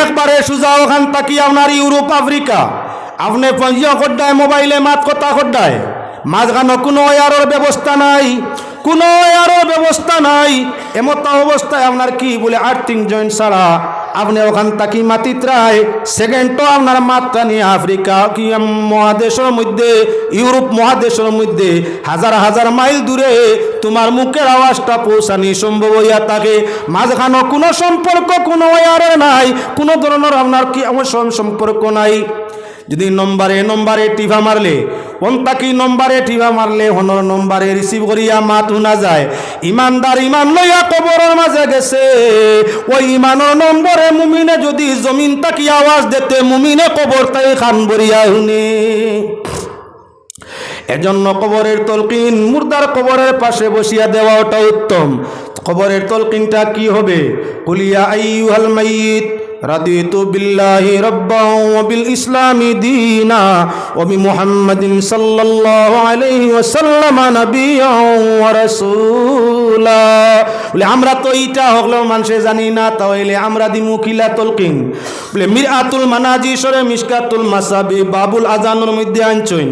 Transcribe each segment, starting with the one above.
একবারে সুজা ওখান তাকি আপনার ইউরোপ, আফ্রিকা। আপনি পঞ্জিয়া খড্ডায় মোবাইলে মাত কথা খড্ডায় মাঝখানো কোনো এয়ারোর ব্যবস্থা নাই, কোনো এয়ারোর ব্যবস্থা নাই। এমতা অবস্থায় আপনার কি বলে আর্থিং জয়েন্ট ছাড়া আপনি ওখান থাকি মাতিত্রায় সেকেন্ডও আপনার মাত্রা নিয়ে আফ্রিকা, কি মহাদেশের মধ্যে, ইউরোপ মহাদেশের মধ্যে হাজার হাজার মাইল দূরে তোমার মুখের আওয়াজটা পৌঁছানি সম্ভব হইয়া থাকে। মাঝখানো কোনো সম্পর্ক, কোনো ওয়ারে নাই, কোনো ধরনের আপনার কি আমার সম- সম্পর্ক নাই। যদি নম্বরে নম্বরে টিভা মারলে পন্তাকি নম্বরে টিভা মারলে, হনর নম্বরে রিসিভ করিয়া মাত শুনা যায়। ইমানদার ইমান লইয়া কবরের মাঝে গেছে। ওই ইমানের নম্বরে মুমিনে যদি জমিন তাকি আওয়াজ দিতে, মুমিনে কবর তাই খান বরিয়া শুনে। এজন্য কবরের তলকিন মুর্দার কবরের পাশে বসিয়া দেওয়া ওটা উত্তম। কবরের তলকিনটা কি হবে? কুলিয়া আইয়ুহাল মাইয়িত। বিল ইসলামি দীনা ওয়া বি মুহাম্মাদিন সাল্লাল্লাহু আলাইহি ওয়াসাল্লাম নাবিয়্যাও ওয়া রাসূলা। বলে, আমরা তো এইটা হগলেও মানুষে জানি না, তাহলে আমরা দিমু কিলা তলকিন বলে, মিরআতুল মানাজি সরে মিসকাতুল মাসাবি, বাবুল আজানের মধ্যে আনছইন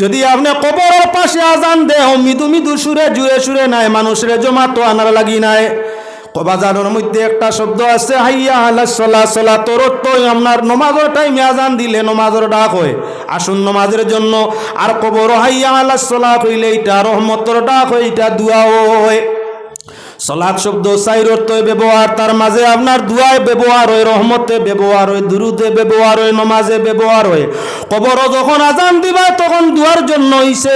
যদি আপনি কবরের পাশে আজান দেহ মৃদু মৃদু সুরে জুড়ে সুরে নাই, মানুষের জমা তো আনার লাগি নাই। বাজারের মধ্যে একটা শব্দ আছে, হাইয়া আলা সলা সলা তোর তো আপনার নমাজের টাইমে আজান দিলে নমাজের ডাক হয়। আসুন নমাজের জন্য আর কবর, হাইয়া আলা সলা কইলে এটা রহমতর ডাক হয় এটা দুয়া হয়। সলাদ শব্দ, সাইর ব্যবহার, তার মাঝে আপনার দুয়ায় ব্যবহার হয়, রহমতে ব্যবহার হয়, দুরুদে ব্যবহার হয়, নমাজে ব্যবহার হয়। কবর যখন আজান দিবা, তখন দুয়ার জন্য হইছে।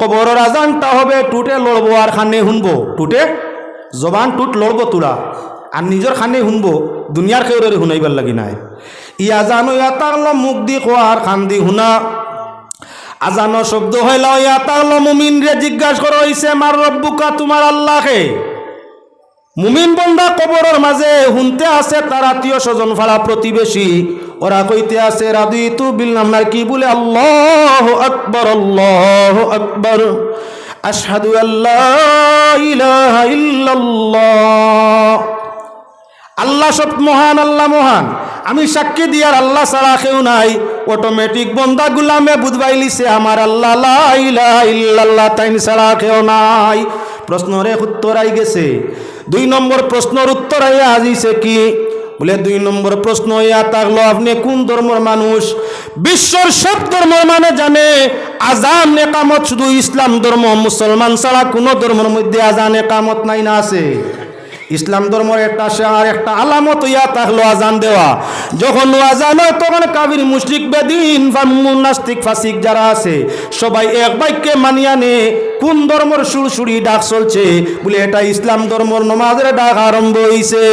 কবরের আজানটা হবে, টুটে লড়বো আর খানে শুনব টুটে জবান টুট লড়বো তোরা আর নিজের খানে শুনব দুনিয়ার খেউরে শুনাইবার লাগি নাই। ই আজান ইয়া তাকল মুখ দি খোয়া আর খান দি শুনা। আজানো শব্দ হইল ইয়া তাকল মুমিন রে জিজ্ঞাসা করা হইছে মার রব্বুকা তোমার আল্লাহকে মুমিন বন্দা কবরের মাঝে শুনতে আছে তার আত্মীয় স্বজন ফাড়া প্রতিবেশী ওরা কইতে আছে রাধু তু বিল নামনার কি বলে? আল্লাহ আকবর আল্লাহ আকবর আশহাদু আল্লাহ ইলাহা ইল্লাল্লাহ। আল্লাহ সব মহান, আল্লাহ মহান। আমি সাক্ষী দিয়ার আল্লাহ ছাড়া কেউ নাই। অটোমেটিক বন্দা গুলামে বুধবাইলিছে আমার আল্লাহ ইল্লাল্লাহ তাইন ছাড়া কেউ নাই। প্রশ্নরে উত্তর আই গেছে। দুই নম্বর প্রশ্নর উত্তর আইয়া আজিছে কি? বলে দুই নম্বর প্রশ্ন, ইয়া থাকল আপনি কোন ধর্মের মানুষ? বিশ্বর সব ধর্মের মানে জানে, আজান, একামত শুধু ইসলাম ধর্ম, মুসলমান ছাড়া কোনো ধর্মের মধ্যে আজান, একামত নাই না আছে। ইসলাম ধর্মের একটা আর একটা আলামত ইয়া থাকল আজান দেওয়া। যখন আজান হয়, তখন কাবির মুশরিক, বেদিন বা মুনাস্তিক ফাসিক যারা আছে, সবাই এক বাক্যে মানিয়া নে, কোন ধর্মের সুরসুরি ডাক চলছে? বলে, এটা ইসলাম ধর্মর নমাজের ডাক আরম্ভ হইছে।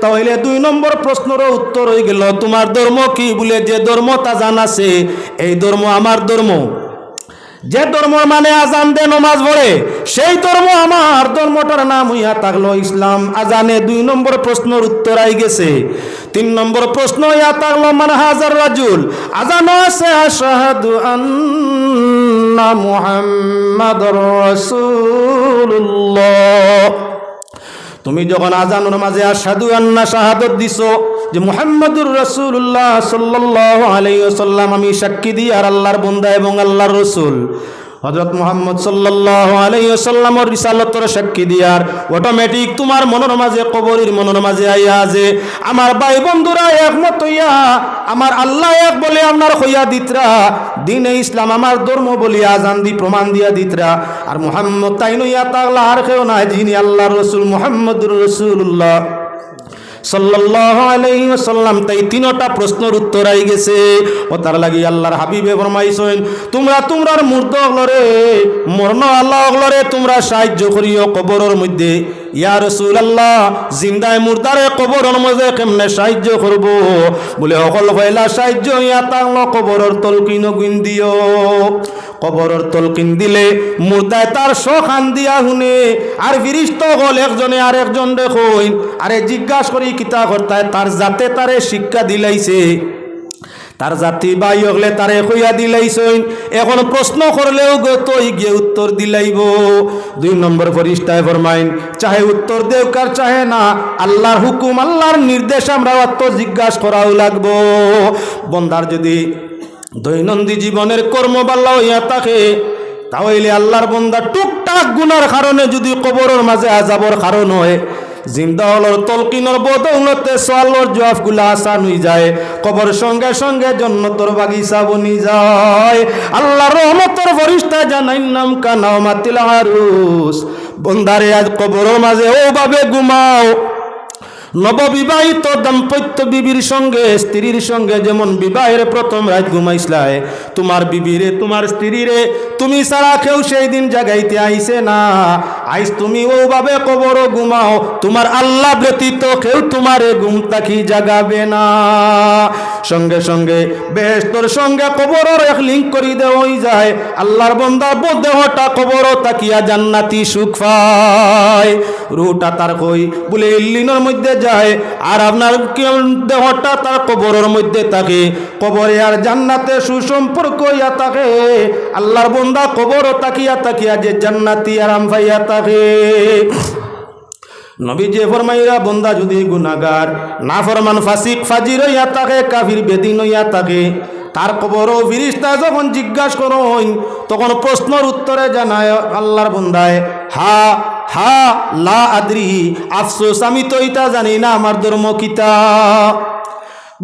তাহলে দুই নম্বর প্রশ্নের উত্তর হয়ে গেল, তোমার ধর্ম কি? বলে, যে ধর্ম তা জানাছে এই ধর্ম আমার ধর্ম। যে ধর্ম মানে আজান দে নমাজ পড়ে, সেই ধর্ম আমার ধর্মটার নাম হইয়া থাকল ইসলাম। আজানে দুই নম্বর প্রশ্নের উত্তর আই গেছে। তিন নম্বর প্রশ্ন হইয়া থাকল মানে হাজার রাজুল? আজান আছে আশাহাদু আন্না মুহাম্মাদুর রাসূলুল্লাহ। তুমি যখন আজানুর মাঝে আসাদু আন্না শাহাদত দিছো যে মুহাম্মদুর রসুল্লাহ সাল্লাহ আলাইসাল্লাম আমি সাক্ষী দিই আর আল্লাহর বন্দা এবং আল্লাহর রসুল। হজরত মোহাম্মদ সাল্লাহ আলাইসাল্লামর রিসালতর সাক্ষী দিয়ার অটোমেটিক তোমার মনের মাঝে, কবরের মনের মাঝে আইয়া যে, আমার ভাই বন্ধুরা একমত হইয়া, আমার আল্লাহ এক বলে আপনার হইয়া দিতরা। দিনে ইসলাম আমার ধর্ম বলিয়া আজান দি, প্রমাণ দিয়া দিতরা। আর মোহাম্মদ তাই নইয়া তাগলা আর কেউ নাই যিনি আল্লাহ রসুল মোহাম্মদুর রসুল্লাহ ওয়াসাল্লাম, তাই তিনটা প্রশ্নের উত্তর আই গেছে। ও তার লাগি আল্লাহর হাবিবে ফরমাইছেন, তোমরা তোমরার মূর্ত অগলরে মরণ আল্লাহ অগলরে তোমরা সাহায্য করিও কবরের মধ্যে। ইয়া রাসূলুল্লাহ, জিন্দায় মুর্দারে কবরের মধ্যে কেমনে সাহায্য করব? বলে, অকল হইলা সাহায্য ইয়া তাংলো কবরের তলকিন গুণ দিও। কবরের তলকিন দিলে মুর্দায় তার শখান দিয়া শুনে আর ফিরিস্ত হল একজনে আর একজন দেখুন আরে জিজ্ঞাসা করি কিতা কর্তায় তার যাতে তারে শিক্ষা দিলাইছে। তার জাতি বাই হলে তারে কইয়া দিলাইছইন এখন প্রশ্ন করলেও গো, তই গিয়ে উত্তর দিলাইব? দুই নম্বর ফরিস্তায় ফরমাইন, চাহে উত্তর দেও, কার চাহে না? আল্লাহর হুকুম, আল্লাহর নির্দেশ আমরা অত জিজ্ঞাসা করাও লাগবো। বন্দার যদি দৈনন্দিন জীবনের কর্ম বাল্লা হইয়া থাকে তাহলে আল্লাহর বন্দা টুকটাক গুনার কারণে যদি কবরের মাঝে আজাবর কারণ হয় জিন্দা হলর তলকিনর বদৌলতে সোয়ালর জবাবগুলা আসান হয়ে যায়। কবর সঙ্গে সঙ্গে জন্নতর বাগিচা বনি যায়। আল্লাহ রহমতর বরিষ্ঠা জানাই নাম কানাও মাতিল আরুস। বন্দারে আজ কবরের মাঝে ও বাবে ঘুমাও। নববিবাহিত দাম্পত্য বিবির সঙ্গে, স্ত্রীর সঙ্গে যেমন বিবাহের প্রথম রাত ঘুমাইছিলায়, তোমার বিবিরে, তোমার স্ত্রীরে, তুমি সারা কেউ সেই দিন জাগাইতে আইছে না। আইস তুমি ওভাবে কবর ঘুমাও। তোমার আল্লাহ ব্যতীত কেউ তোমারে ঘুম তাকি জাগাবে না। সঙ্গে সঙ্গে বেহস্তর সঙ্গে কবরের এক লিঙ্ক করি দেওয়াই যায়। আল্লাহর বন্দা দেহটা কবর তাকিয়া জান্নাতি সুখ পায়। রুটা তার কই? বলে ইল্লিনের মধ্যে যায়। আর আপনার দেহটা তার কবরের মধ্যে থাকে। কবরে আর জান্নাতে সুসম্পর্ক ইয়া থাকে। আল্লাহর বন্দা কবর তাকিয়া তাকিয়া যে জান্নাতি আরাম পাইয়া থাকে নবী যে ফরমাইরা, বন্দা যদি গুনাগার না ফরমান, ফাসিক ফাজির হইয়া থাকে কাফির বেদিন হইয়া থাকে তার ফিরিস্তা যখন জিজ্ঞাসা করুন, তখন প্রশ্নর উত্তরে জানায় আল্লাহর বন্দায়, হা হা, লা আদ্রি, আফসোস, আমি তো এটা জানি না, আমার ধর্ম কিতা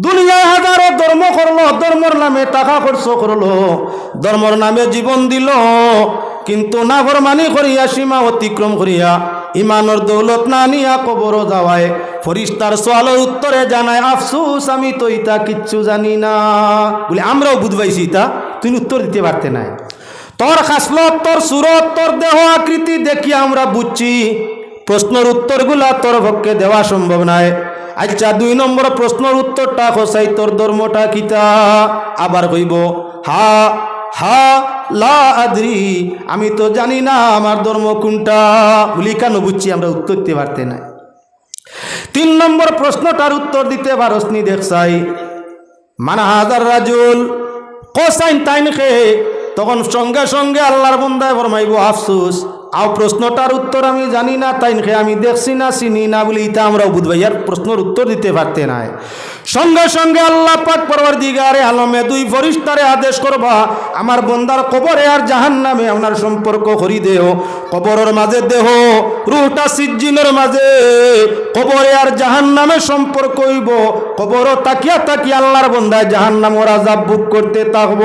দুনিয়ায় হাজারো ধর্ম করল, ধর্মর নামে টাকা খরচ করল, ধর্মর নামে জীবন দিল, কিন্তু না ফরমানি করিয়া, সীমা অতিক্রম করিয়া, ইমানর দৌলত না নিয়া কবর যাওয়ায়, ফরিস্তার সোয়ালের উত্তরে জানায়, আফসুস, আমি তো ইতা কিচ্ছু জানি না। বলে, আমরাও বুঝবাইছি ইতা তুমি উত্তর দিতে পারতে নাই। তোর খাসলত, তোর সুরত, তোর দেহ আকৃতি দেখি আমরা বুঝছি, প্রশ্নের উত্তরগুলা তোর পক্ষে দেওয়া সম্ভব নয় আচ্ছা দুই নম্বর প্রশ্নের উত্তরটা খসাই, তোর ধর্মটা কিতা? আবার কইব, হা হা, লা আদ্রি, আমি তো জানি না আমার ধর্ম কোনটা। বলি, কেন বুঝছি, আমরা উত্তর দিতে পারতে না তিন নম্বর প্রশ্নটার উত্তর দিতে পারসনি দেখছাই মানা হাজার রাজুল, কোসাইন তাইন খেয়ে তখন সঙ্গে সঙ্গে আল্লাহর বন্দায় ফরমাইব, আফসুস। আও প্রশ্নটার উত্তর আমি জানি না, তাই আমি দেখছি না, চিনি না বলে ইতা আমরা বুধ আর প্রশ্নের উত্তর দিতে পারতে নাই। সঙ্গে সঙ্গে আল্লাহ পাক পরবার দিগারে আলমে দুই ফরিস্তারে আদেশ করবা, আমার বন্দার কবরে আর জাহান নামে আপনার সম্পর্ক করি দেহ। কবরের মাঝে দেহ, রুহটা সিজ্জিনের মাঝে, কবরে আর জাহান নামে সম্পর্ক হইব। কবর তাকিয়া তাকিয়া আল্লাহর বন্দায় জাহান নাম ওরা জাব বুক করতে থাকব।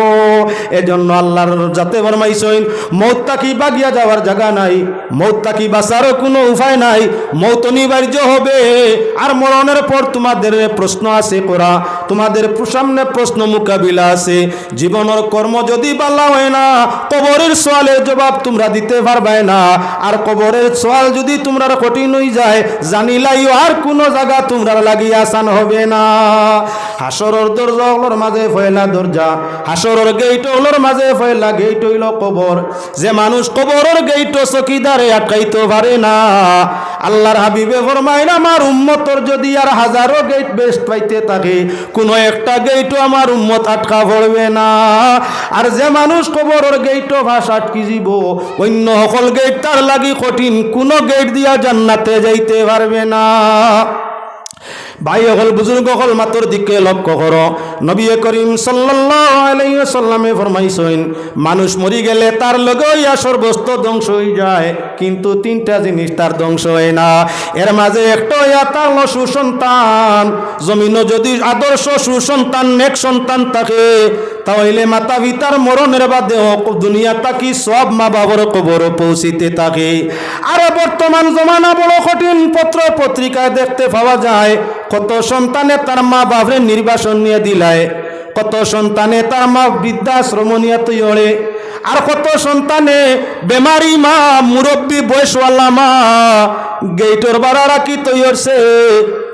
এজন্য আল্লাহর যাতে ফরমাইছেন মৌত তাকি বাগিয়া যাওয়ার জায়গা নাই মৌত তাকি বাঁচারও কোনো উপায় নাই, মৌত অনিবার্য হবে। আর মরণের পর তোমাদের প্রশ্ন আছে করা। তোমাদের সামনে প্রশ্ন মোকাবিলা আছে। জীবনের কর্ম যদি বালা হয় না, কবরের সোয়ালের জবাব তোমরা দিতে পারবে না। আর কবরের সোয়াল যদি তোমরা কঠিন হয়ে যায় জানিলাই আর কোনো জায়গা তোমরা লাগিয়ে আসান হবে না। হাসরের দরজা হলোর মাঝে ফয়লা দরজা। হাসরের গেইট হলোর মাঝে ফয়লা গেইট হইল কবর। যে মানুষ কবরের গেইট চকিদারে আটকাইতে পারে না। আল্লাহর হাবিবে ফরমাইন আমার উম্মতর যদি আর হাজারো গেট বেস্ট পাইতে থাকে। কোনো একটা গেইটও আমার উম্মত আটকা পড়বে না। আর যে মানুষ কবরের গেইটও ভাস আটকি যাব অন্য সকল গেট তার লাগি কঠিন, কোনো গেইট দিয়া জান্নাতে যাইতে পারবে না। ভাই অকল বুজুর্গ হল মাতর দিকে লক্ষ্য করো। নবী করিম সাল্লামে ফরমাইছেন, মানুষ মরি গেলে তার লগে ইয়া সর্বস্ত ধ্বংস হয়ে যায়, কিন্তু তিনটা জিনিস তার ধ্বংস হয় না। এর মাঝে একটা সুসন্তান। জমিনও যদি আদর্শ সুসন্তান, নেক সন্তান থাকে, তাহলে মাতা পিতার মরণের বাদে দুনিয়া তাকি সব মা বাবার কবর পৌঁছিতে থাকে। আর বর্তমান জমানা বড় কঠিন পত্র পত্রিকায় দেখতে পাওয়া যায় কত সন্তানে তার মা বাপরে নির্বাসন নিয়ে দিলায়, কত সন্তানে তার মা বৃদ্ধাশ্রম নিয়ে তৈরে আর কত সন্তানে বেমারি মা, মুরব্বী বয়সওয়ালা মা, গেইটর বাড়া রাখি তৈরছে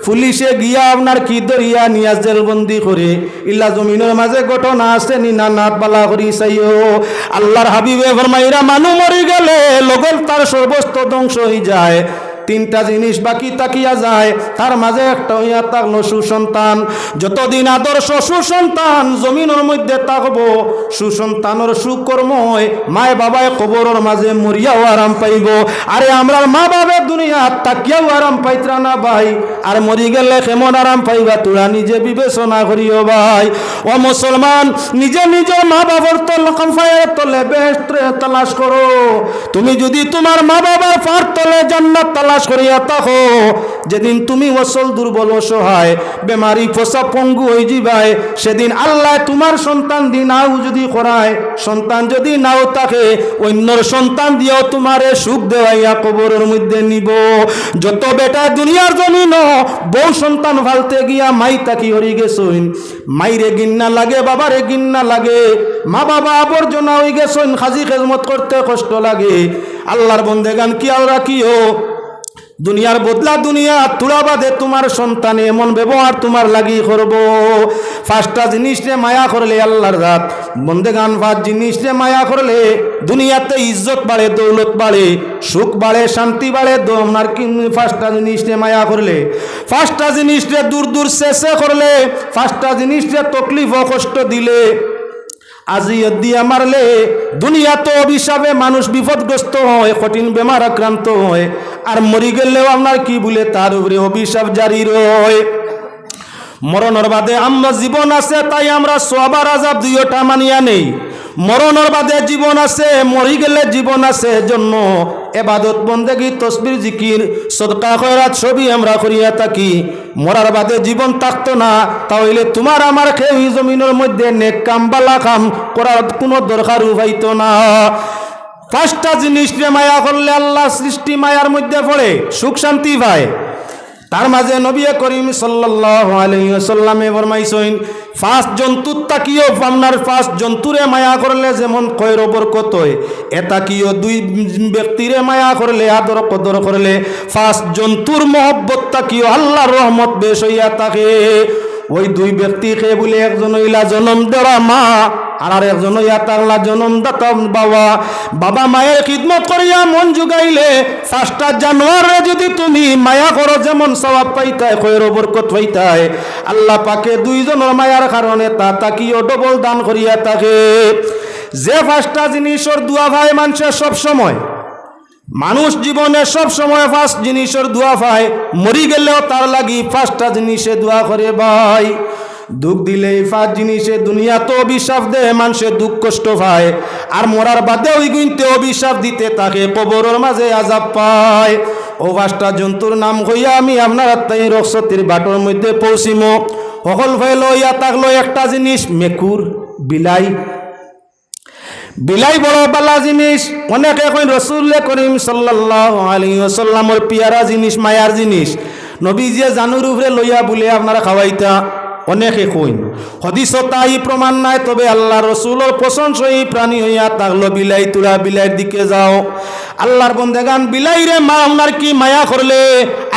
পুলিশে গিয়া আপনার কি দরিয়া নিয়া জেলবন্দি করে, ইল্লা জমিনের মাঝে ঘটনা আছে নি, না নাত বালা করি চাইও। আল্লাহর হাবিবে ফরমাইরা, মানু মরি গেলে, লগল তার সর্বস্ত ধ্বংস হয়ে যায়। তিনটা জিনিস বাকি তাকিয়া যায়। তার মাঝে একটা হইয়া থাকল সুসন্তান যতদিন আদর্শ সুসন্তান জমিনের মধ্যে থাকব, সুসন্তানের সুকর্ময় মায় বাবায় কবরের মাঝে মরিয়াও আরাম পাইব। আরে আমরার মা বাবার দুনিয়া তাকিয়াও আরাম পাইত্রা না ভাই। আর মরি গেলে কেমন আরাম পাইবা তোরা নিজে বিবেচনা করিও ভাই। ও মুসলমান, নিজে নিজের মা বাবার তল কমফায়ের তলে বেস্ট তালাশ করো। তুমি যদি তোমার মা বাবার ফার তলে জান্নাত তালাশ করিয়া থাকো। যেদিন তুমি অসল দুর্বল অসহায়, বেমারি ফসা পঙ্গু হয়ে যাবাই সেদিন আল্লাহ তোমার সন্তান দি নাও যদি করায়, সন্তান যদি নাও থাকে, অন্যর সন্তান দিয়েও তোমারে সুখ দেওয়াইয়া কবরের মধ্যে নিব। যত বেটা দুনিয়ার জমিন, বউ সন্তান ফালতে গিয়া মাই তাকি হরি গেছইন। মাইরে গিন্না লাগে, বাবারে গিন্না লাগে, মা বাবা আবর্জনা হয়ে গেছইন, খাজি খেজমত করতে কষ্ট লাগে। আল্লাহর বন্দেগান কি আর রাখিও। দুনিয়ার বদলা দুনিয়া তুলা বাদে তোমার সন্তানে, এমন ব্যবহার তোমার লাগি করব। পাঁচটা জিনিসে মায়া করলে আল্লাহর রাত বন্দেগান পাঁচ জিনিসে মায়া করলে দুনিয়াতে ইজ্জত বাড়ে, দৌলত বাড়ে, সুখ বাড়ে, শান্তি বাড়ে কি পাঁচটা জিনিসে মায়া করলে, পাঁচটা জিনিসে দূর দূর শেষে করলে, পাঁচটা জিনিসে তকলিফ ও কষ্ট দিলে আজি দিয়া মারলে দুনিয়া তো অভিশাপে মানুষ বিপদগ্রস্ত হয়, কঠিন বেমার আক্রান্ত হয়। আর মরি গেলেও আপনার কি বলে? তার উপরে অভিশাপ জারি রয়। মরণর বাদে আমরা জীবন আছে, তাই আমরা সবার আজাব দুইটা মানিয়া নেই। মরণের বাদে জীবন আছে, মরি গেলে জীবন আছে, জন্য এবাদত, বন্দেগি, তসবির, জিকির, সদকা, খয়রাত ছবি আমরা করিয়া থাকি। মরার বাদে জীবন থাকতো না, তাহলে তোমার আমার খেয়ে জমিনের মধ্যে নেক কাম, বালা কাম করার কোনো দরকার উপাইতো না। পাঁচটা জিনিস মায়া করলে আল্লাহ সৃষ্টি মায়ার মধ্যে পড়ে, সুখ শান্তি পায়। তার মাঝে নবী করিম সাল্লাল্লাহু আলাইহি ওয়াসাল্লামে ফরমাইছেন জন্তুর তাকিও, আপনার ফার্স্ট জন্তুরে মায়া করলে যেমন কয়ের বরকত হয়, এটা কিও দুই ব্যক্তিরে মায়া করলে, আদর কদর করলে ফার্স্ট জন্তুর মহব্বত তাকিও আল্লাহর রহমত বেশ হইয়া থাকে। ওই দুই ব্যক্তি খেয়ে বলে একজন হইলা জনম দেওয়া মা আর একজন হইয়া তাগলা জনম দাতা বাবা। বাবা মায়ের খিদমত করিয়া মন জুগাইলে পাঁচটা জানোয়ারে যদি তুমি মায়া করো, যেমন সবাব পাইতায় খয়ের বরকত পাইতায়। আল্লাহ পাকে দুইজনের মায়ার কারণে তা তাকিও ডবল দান করিয়া থাকে। যে পাঁচটা জিনিসের দুয়া ভাই মানুষের সব সময়, মানুষ জীবনে সব সময় ফার্স্ট জিনিসের দোয়া পায় মরি গেলেও তার লাগি পাঁচটা জিনিসে দোয়া করে ভাই। দুঃখ দিলে এই জিনিসে দুনিয়া তো অভিশাপ দেয় মানুষের দুঃখ কষ্ট পায়। আর মরার বাদে ওই গুনতে অভিশাপ দিতে তাকে কবরের মাঝে আজাব পায়। ও পাঁচটা জন্তুর নাম হইয়া আমি আপনার তাই রক্সতির বাটর মধ্যে পৌঁছিম। সকল ভাই লইয়া থাকল একটা জিনিস, মেকুর, বিলাই। বিলাই বড় বালা জিনিস, অনেকে কই রসুল্লে করিম সাল্লাহ পিয়ারা জিনিস, মায়ার জিনিস। নবী যে জানুর উপরে লইয়া বলে আপনারা খাওয়াইতা। অনেকে কইন হদিস তাই প্রমাণ নাই, তবে আল্লাহ রসুলোর প্রশংসই প্রাণী হইয়া থাকল বিলাই তুলা বিলাইয়ের দিকে যাও। আল্লাহর বন্দেগান, বিলাই রে মা আপনার কি মায়া করলে?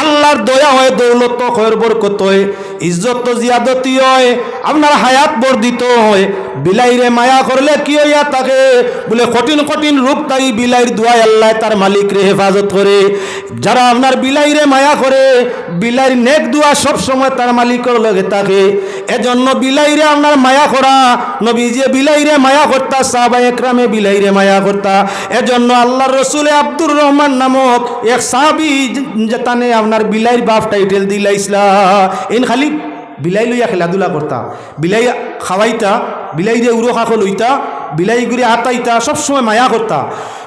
আল্লাহর দয়া হয়, দৌলত হয় বরকত হয়। ইজ্জত তো জিয়াদতি হয়, আপনার হায়াত বর্ধিত হয়। বিলাইরে মায়া করলে কি হইয়া থাকে বলে, কঠিন কঠিন রূপ তাই বিলাইর দুয়ায় আল্লাহ তার মালিক রে হেফাজত করে। যারা আপনার বিলাইরে মায়া করে, বিলাইর নেক দুয়া সব সময় তার মালিকের লগে থাকে। এজন্য বিলাইরে আপনার মায়া করা নবী যে বিলাইরে মায়া করতা সাহাবা একরামে বিলাইরে মায়া করতা। এজন্য আল্লাহর রসুলে আব্দুর রহমান নামক এক সাহাবি যেতানে আপনার বিলাইর বাপ টাইটেল দিলাইসলা ইন খালি বিলাই লইয়া খেলাধুলা করতা বিলাই খাওয়াইতা বিলাই দিয়ে উড়ো খাখো লইতা বিলাই গুড়ি আতাইতা সবসময় মায়া করতা।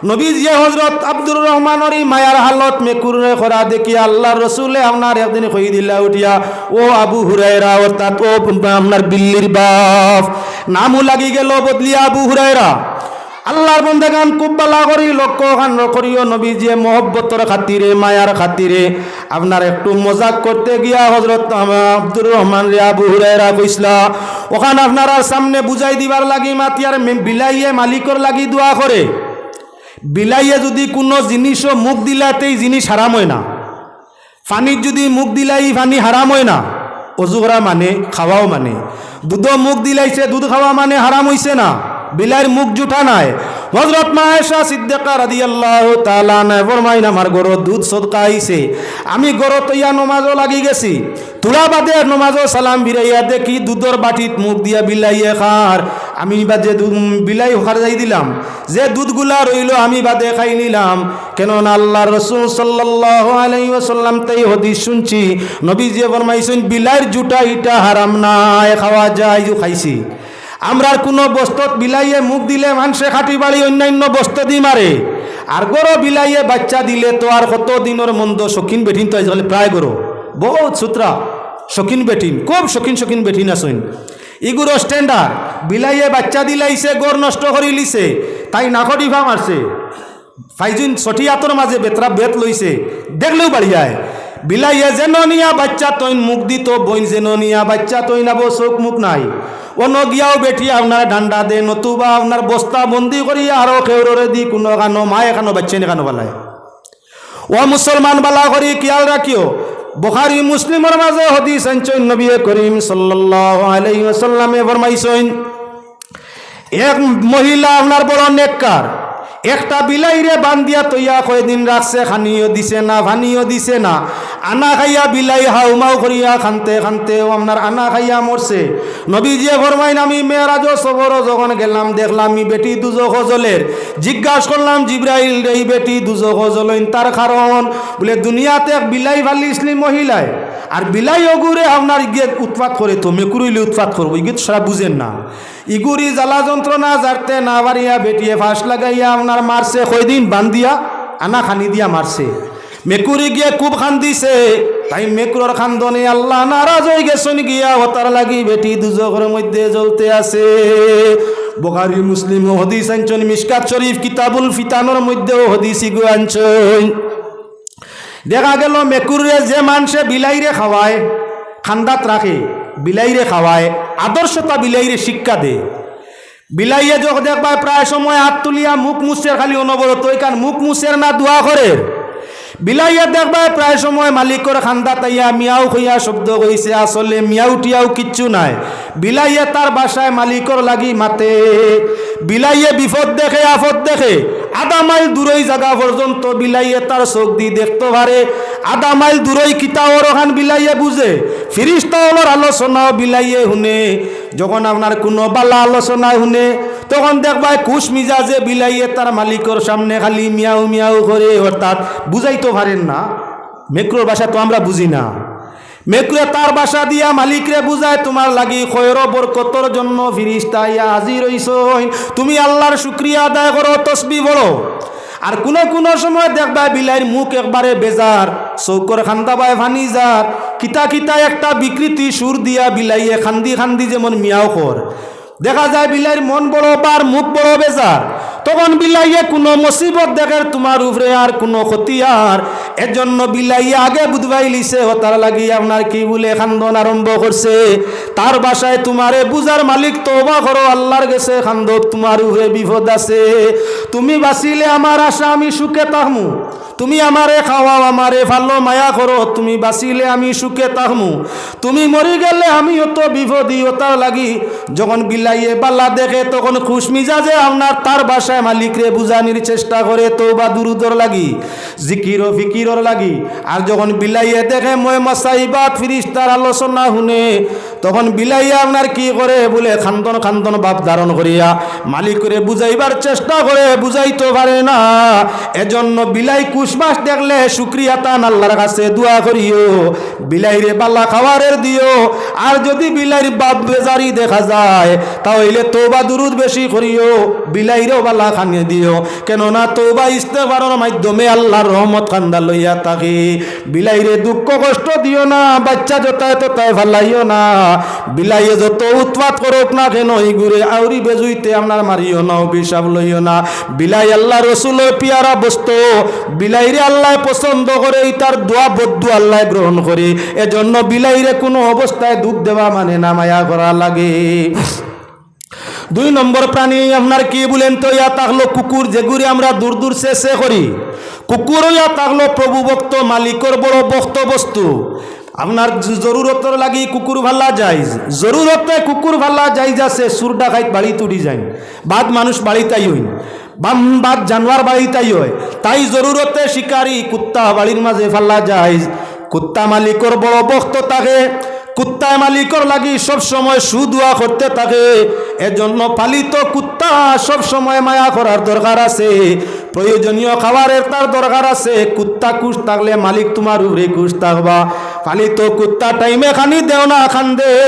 নবী যে হজরত আব্দুর রহমানের এই মায়ার হালত মেকুরে করা দেখি আল্লাহ রসুলে আপনার একদিন কই দিলা উঠিয়া ও আবু হুরাইরা অর্থাৎ ও আপনার বিল্লির বাপ নামও লাগি গেল বদলিয়া আবু হুরাইরা আল্লাহর বন্দেগান খুব বালা করি, লক্ষ্য খান করিও নবী যে মহব্বতর খাতিরে, মায়ার খাতিরে। আপনার একটু মজাক করতে গিয়া হজরত আব্দুর রহমান রে আবু হুরাইরা কইসলা, ওখানে আপনার সামনে বুঝাই দিবার লাগি মাতিয়ার বিলাইয়ে মালিকর লাগি দোয়া করে। বিলাইয়ে যদি কোনো জিনিসও মুখ দিলাতেই জিনিস হারাম হয় না। পানির যদি মুখ দিলাই পানি হারাম হয় না। অজু করা মানে খাওয়াও মানে। দুধ মুখ দিলাইছে, দুধ খাওয়া মানে হারাম হইছে না। বিলাইয়ের মুখ জুঠা নাই। হজরত মায়েশা সিদ্দিকা রাদিয়াল্লাহু তাআলা না ফরমাইন, আমার গরো দুধ সদকা আইছে। আমি গরো তৈয়া নমাজও লাগি গেছি। তুলা বাদে নমাজও সালাম বিরাইয়া দেখি দুধর বাটিত মুখ দিয়া বিলাইয়ে খার। আমি বাদে বিলাই খার যাই দিলাম। যে দুধগুলা রইল আমি বাদে খাই নিলাম। কেন কেননা আল্লাহ রসুল সাল্লাল্লাহু আলাইহি ওয়াসাল্লাম তাই হদিস শুনছি। নবী যে ফরমাইছেন বিলাইয়ের জুটা ইটা হারাম নাই, খাওয়া যায়, খাইছি। আমরা কোনো বস্তুত বিলাইয়ে মুখ দিলে মানুষে খাটি বাড়ি অন্যান্য বস্তু দি মারে। আর গরো বিলাইয়ে বাচ্চা দিলে তো আর কত দিনের মন্দ শৌখিন বেঠিন তো আজকাল প্রায় গরো বহুত সূত্রা। শৌখিন বেঠিন, খুব শৌখিন শৌখিন বেঠিন আসেন ইগুলো স্ট্যান্ডার্ড বিলাইয়ে বাচ্চা দিলাইছে, গড় নষ্ট করে লিছে, তাই নাকটি ভা মারছে ফাইজুন সঠিয়াতর মাঝে বেতরা বেত লইছে দেখলেও বাড়ি যায়। বিলাইয়ে যেন নিয়া বাচ্চা তৈন মুখ দিত, বইন যেন নিয়া বাচ্চা তৈন আবো চোখ মুখ নাই। অন্য গিয়াও বেটি আপনার ডান্ডা দে, নতুবা আপনার বস্তা বন্দি করি আরও খেউরে দি কোনো কানো মায় এখানো বাচ্চা নে কানো বালায় ও মুসলমান বালা করি খেয়াল রাখিও বুখারি মুসলিমের মাঝে হদিস আনছেন নবী করিম সাল্লাল্লাহু আলাইহি এক মহিলা আপনার বড় নেককার একটা বিলাইরে বান্ধিয়া তৈয়া কয়দিন রাখছে খানিও দিছে না, ভানিও দিছে না। আনা খাইয়া বিলাই হাউমাউ করিয়া খানতে খানতে আপনার আনা খাইয়া মরছে নবী যে ফরমাইন আমি মেয়েরাজ সবর যখন গেলাম, দেখলাম আমি বেটি দুজো জলের জিজ্ঞাসা করলাম জিব্রাইল এই বেটি দুজো জলেন তার কারণ বলে, দুনিয়াতে এক বিলাই ফালিসলি মহিলায় আর বিলাই অগুরে আপনার গিয়ে উৎপাত করে তো, মেকুরিলে উৎপাত করব ইগে তো সারা বুঝেন না। ইগুরি জ্বালা যন্ত্রণা জারতে না বাড়িয়া বেটিয়ে ফাঁস লাগাইয়া আপনার মারছে, কয়দিন বান্ধিয়া, আনা খানি দিয়া মারছে। মেকুরি গিয়ে খুব খান্দিছে তাই মেকুরর খান্দনে আল্লাহ নারাজ হয়ে গেছেন গিয়া হতার লাগি বেটি দুজকের মধ্যে জ্বলতে আছে। বোখারি, মুসলিম হদিস আনছেন মিসকাত শরীফ, কিতাবুল ফিতানোর মধ্যেও হদিস ইগু আনছেন। দেখা গেল মেকুরে যে মানুষে বিলাইরে খাওয়ায় খান্দাত রাখে বিলাইরে খাওয়ায় আদর্শতা বিলাইরে শিক্ষা দে। বিলাইয়ে যখন দেখবায় প্রায় সময় হাত তুলিয়া মুখ মুছের খালি অনবরত কারণ মুখ মুছের না দোয়া করে বিলাইয়া দেখবা প্রায় সময় মালিকর খান্দা তাইয়া মিয়াও খইয়া শব্দ কইছে আসলে মিয়াও টিয়াও কিচ্ছু নাই। বিলাইয়ে তার বাসায় মালিকর লাগি মাতে। বিলাইয়ে বিপদ দেখে আফদ দেখে। আধা মাইল দূরই জায়গা পর্যন্ত বিলাইয়ে তার চোখ দি দেখতে পারে আধা মাইল দূরই কিতা ওরখান বিলাইয়ে বুঝে ফিরিস্তা ওলর আলোচনাও বিলাইয়ে শুনে। যখন আপনার কোনো বালা আলোচনা শুনে। তখন দেখবাই কুশ মিজাজে বিলাইয়ে তার মালিকর সামনে খালি মিয়াও মিয়াও করে অর্থাৎ বুঝাইতে পারেন না। মেক্রোর ভাষা তো আমরা বুঝি না। মেকুরে তার বাসা দিয়া মালিকরে বুঝায়, তোমার লাগি খয়র বরকতর জন্য ফিরিস্তা, ইয়া হাজির হইছ তুমি আল্লাহর শুক্রিয়া আদায় করো, তসবি বলো আর কোনো কোনো সময় দেখবা বিলাইয়ের মুখ একবারে বেজার, চৌকর খান্দাবায় ভানি যার কিতা কিতা একটা বিকৃতি সুর দিয়া বিলাইয়ে খান্দি খান্দি যেমন মিয়াও কর। দেখা যায় বিলাইয়ের মন বড় বার মুখ বড় বেজার। তখন বিলাইয়ে কোনো মুসিবত দেখে তোমার উপরে আর কোনো ক্ষতি আর। এজন্য বিলাইয়ে আগে বুধবাই লিছে হতার লাগি আপনার কি বলে খান্দন আরম্ভ করছে। তার বাসায় তোমারে বুজার মালিক তো তোবা করো, আল্লাহর গেছে খান্দ তোমার উপরে বিপদ আছে। তুমি বাঁচিলে আমার আশা, আমি সুখে তাহমু তুমি আমারে খাওয়াও, আমারে ভালো মায়া করো, তুমি বাঁচিলে আমি সুখে তাহমু তুমি মরি গেলে আমি অত বিপদী ওতার লাগি। যখন বিলাইয়ে বাল্লা দেখে, তখন খুশ মিজাজে আপনার তার বাসায় মালিকরে বুঝানির চেষ্টা করে তো বা দুরুদর লাগি, জিকির ও ফিকিরর লাগি। আর যখন বিলাইয়ে দেখে ময় মশাইবাদ ফিরিস্তার আলোচনা শুনে, তখন বিলাইয়া আপনার কি করে বলে খান্দন খান্দন বাপ ধারণ করিয়া মালিক করে বুঝাইবার চেষ্টা করে, বুঝাইতে পারে না। এজন্য বিলাই কুশমাস দেখলে শুক্রিয়া তান আল্লাহর কাছে দোয়া করিও। বিলাইরে বাল্লা খাওয়ারের দিও। আর যদি বিলাইর বাপ বেজারি দেখা যায়, তাহলে তোবা দুরুদ বেশি করিও। বিলাইরেও বাল্লা খানিয়ে দিও। কেননা তোবা ইস্তেফারের মাধ্যমে আল্লাহর রহমত খান্দা লইয়া থাকি। বিলাইরে দুঃখ কষ্ট দিও না, বাচ্চা যতায় ততায় ভালাইও না। বিলাইয়ে যত উৎপাত করুক না কেন ইগুরে আউরি বেজুইতে আপনার মারিও না, অভিশাপ লইও না। বিলাই আল্লাহ রসুলের পিয়ারা বস্তু বিলাইরে আল্লাহ পছন্দ করে তার দোয়া বদ্ধু আল্লাহ গ্রহণ করে। এজন্য বিলাইরে কোনো অবস্থায় দুধ দেওয়া মানে না, মায়া করা লাগে। দুই নম্বর প্রাণী, আপনার কি বলেন তো, ইয়া তাহলো কুকুর যেগুলি আমরা দূর দূর শেষে করি। কুকুর ইয়া তাহলো প্রভু ভক্ত, মালিকর বড় ভক্ত বস্তু। আপনার জরুরতর লাগি কুকুর ভাল্লা যাইজ জরুরতে কুকুর ভাল্লা যাই যাইজ আছে সুর ডাকাইত বাড়ি তুড়ি যায় বাদ মানুষ বাড়িতাই হইন। বাম বাদ জানোয়ার বাড়িতাই হয়। তাই জরুরতে শিকারি কুত্তা বাড়ির মাঝে ফাল্লা যায়। কুত্তা মালিকর বড় বক্ত থাকে। কুত্তা মালিকর লাগি সব সময় সুদুয়া করতে থাকে। এজন্য পালিত কুত্তা সব সময় মায়া করার দরকার আছে। প্রয়োজনীয় খাবারের তার দরকার আছে। কুত্তা কুশ থাকলে মালিক তোমার উপরে কুশ থাকবা। পালিত কুত্তা টাইমে খানি দেও না, খান দে।